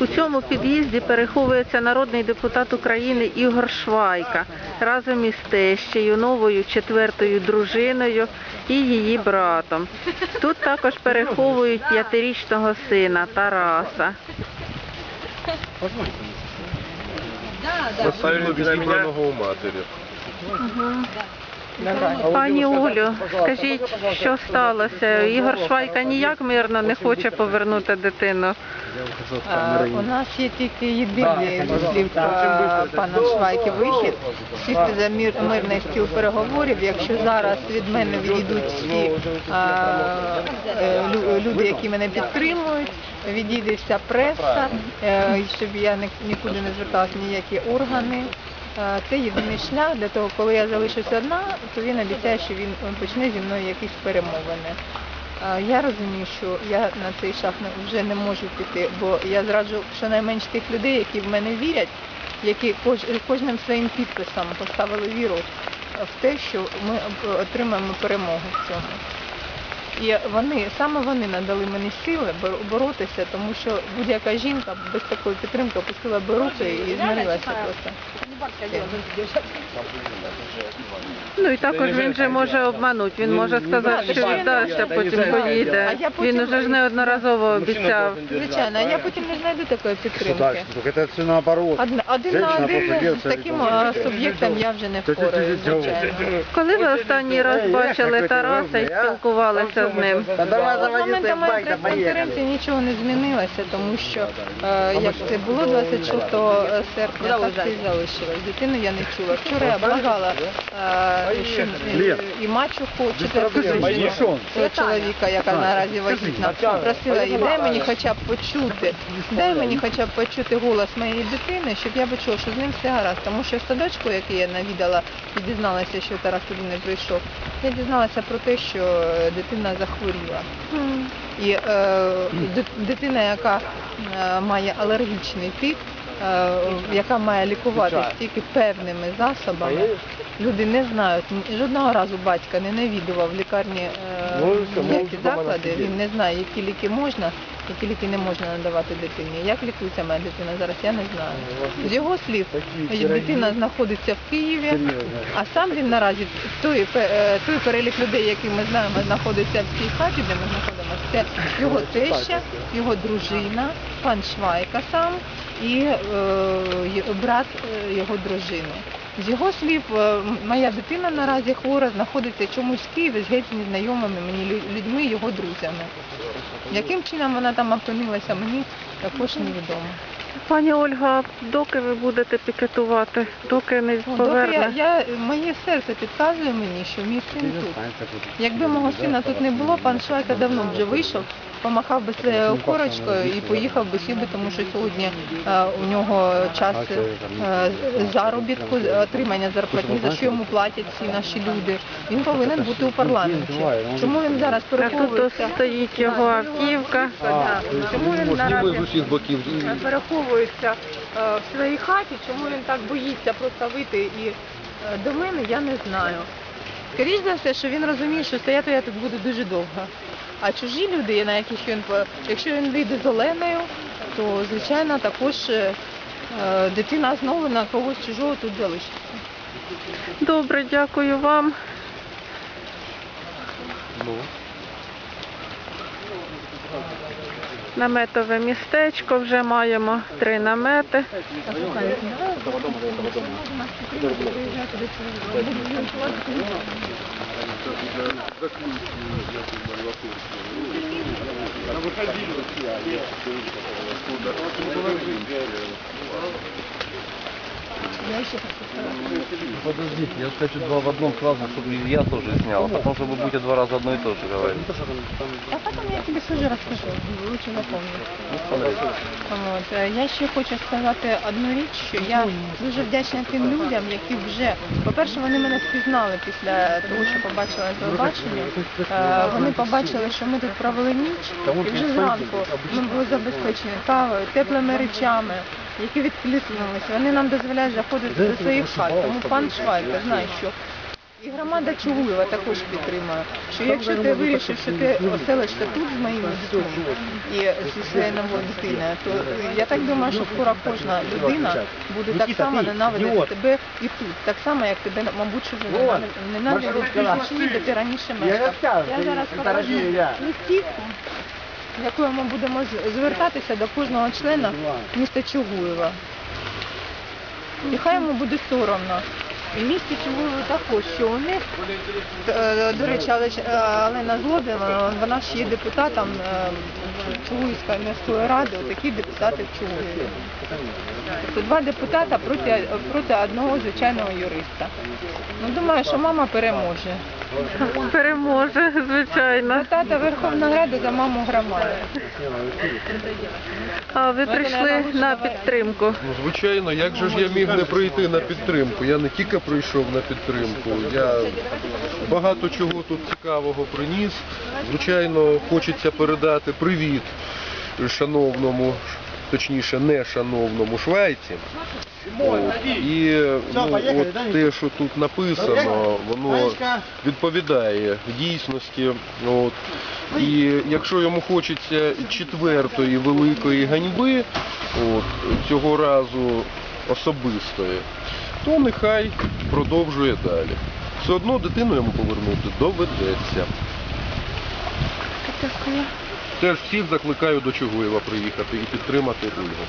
У цьому під'їзді переховується народний депутат України Ігор Швайка разом із тещею, новою четвертою дружиною і її братом. Тут також переховують п'ятирічного сина Тараса. Поставили безимянного у матері. Пані Олю, скажіть, що сталося? Ігор Швайка ніяк мирно не хоче повернути дитину. Е, У нас є тільки єдиний слів е, пана Швайки вихід. Сісти за мир, мирний стіл переговорів. Якщо зараз від мене відійдуть всі е, е, люди, які мене підтримують, відійде вся преса, щоб я нікуди не зверталася ніякі органи. Е, Це єдиний шлях для того, коли я залишуся одна, то він обіцяє, що він е, почне зі мною якісь перемовини. Е, Я розумію, що я на цей не- вже не можу піти, бо я зраджу щонайменш тих людей, які в мене вірять, які кожним своїм підписом поставили віру в те, що ми об- отримаємо перемогу в цьому. І вони саме вони надали мені сили бор- боротися, тому що будь-яка жінка без такої підтримки опустила би руки і змирилася просто. Ну і також він же може обманути. Він може сказати, що віддасть, а потім поїде. Він уже ж неодноразово обіцяв. Звичайно, а я потім не знайду такої підтримки. наоборот. Один, один на один з таким суб'єктом я вже не впораю. Коли ви останній раз бачили Тараса і спілкувалися з ним? З моменту моєї прес-конференції нічого не змінилося, тому що е, як це було 26 серпня, так це і залишилось. Дитину я не чула. Вчора я благала, е, що е, і мачуху, четверту цього чоловіка, яка наразі вагітна, просила її, дай мені хоча б почути, дай мені хоча б почути голос моєї дитини, щоб я почула, що з ним все гаразд. Тому що в садочку, який я навідала і дізналася, що Тарас туди не прийшов, я дізналася про те, що е, дитина захворіла. І е, дитина, яка е, має алергічний тип, е, яка має лікуватися тільки певними засобами, люди не знають. Жодного разу батька не навідував в лікарні е, Ну, і все, ніякі заклади, він не знає, які ліки можна, які ліки не можна надавати дитині. Як лікується моя дитина зараз, я не знаю. З його слів, дитина знаходиться в Києві, а сам він наразі той, е, той перелік людей, які ми знаємо, знаходиться в цій хаті, де ми знаходимося, це його теща, його дружина, пан Швайка сам і е, брат е, його дружини. З його слів, е, моя дитина наразі хвора знаходиться чомусь в Києві з геть незнайомими мені лю- людьми, його друзями. Яким чином вона там опинилася, мені також невідомо. Пані Ольга, доки ви будете пікетувати, доки не Доки я, поверне? я, моє серце підказує мені, що мій син тут. Якби мого сина тут не було, пан Швайка давно б вже вийшов, помахав би своєю корочкою і поїхав би сюди, тому що сьогодні е, у нього час е, заробітку, отримання зарплатні, за що йому платять всі наші люди. Він повинен бути у парламенті. Чому він зараз А тут переховується? стоїть його автівка. Да. Чому він наразі з усіх боків. переховується е, в своїй хаті, чому він так боїться просто вийти і е, до мене, я не знаю. Скоріше за все, що він розуміє, що стояти я тут буду дуже довго. А чужі люди, на яких він якщо він вийде з Оленою, то звичайно також е, дитина знову на когось чужого тут залишиться. Добре, дякую вам. Ну. Наметове містечко вже маємо три намети. Подождите, я хочу два в одном сразу, чтобы и я тоже снял, а потом, чтобы будете два раза одно и то же говорить. А потім я тобі все розкажу, лучше запомню. От, е, я ще хочу сказати одну річ, що я дуже вдячна тим людям, які вже, по-перше, вони мене впізнали після того, що побачили на телебаченні. Е, Вони побачили, що ми тут провели ніч, і вже зранку ми були забезпечені кавою, теплими речами, які відкликнулися. Вони нам дозволяють заходити до своїх хат. Тому пан Швайка знає, що І громада Чугуєва також підтримує, що якщо ти вирішив, що ти оселишся тут з моїми дітьми і зі своєю новою дитиною, то я так думаю, що скоро кожна людина буде так само ненавидити тебе і тут. Так само, як тебе, мабуть, що вже ненавидить- де ти раніше мешкав. Я зараз покажу листівку, якою ми будемо з- звертатися до кожного члена міста Чугуєва. І хай йому буде соромно. І місті Чугуєво також, що у них, е, до речі, але ж, е, Олена Злобін, е, вона ж є депутатом е, Чугуївської міської ради, такі депутати в Чугуєві. Тобто два депутата проти, проти одного звичайного юриста. Ну, думаю, що мама переможе. Переможе, звичайно. Депутата Верховної Ради за маму громади. А ви прийшли на підтримку. Ну, звичайно, як же ж я міг не прийти на підтримку? Я не тільки прийшов на підтримку, я багато чого тут цікавого приніс. Звичайно, хочеться передати привіт шановному, точніше, не шановному Швайці. І ну, от те, що тут написано, воно відповідає дійсності. І якщо йому хочеться четвертої великої ганьби, цього разу особистої, то нехай продовжує далі. Все одно дитину йому повернути доведеться. Теж всіх закликаю до Чугуєва приїхати і підтримати Ольгу.